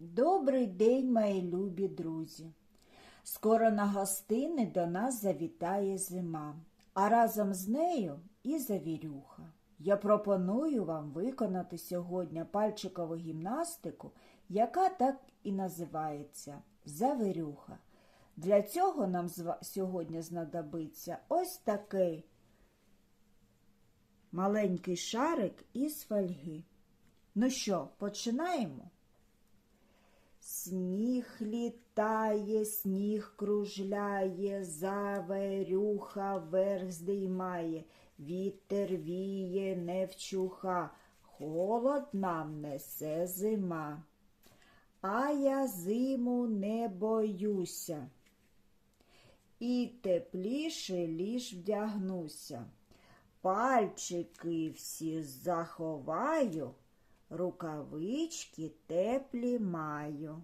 Добрий день, мої любі друзі. Скоро на гостини до нас завітає зима, а разом з нею і завірюха. Я пропоную вам виконати сьогодні пальчикову гімнастику, яка так і називається завірюха. Для цього нам сьогодні знадобиться ось такий маленький шарик із фольги. Ну що, починаємо? Сніг літає, сніг кружляє, заверюха верх здіймає, вітер віє, не вчуха, холод нам несе зима. А я зиму не боюся. І тепліше ліж вдягнуся. Пальчики всі заховаю, рукавички теплі маю.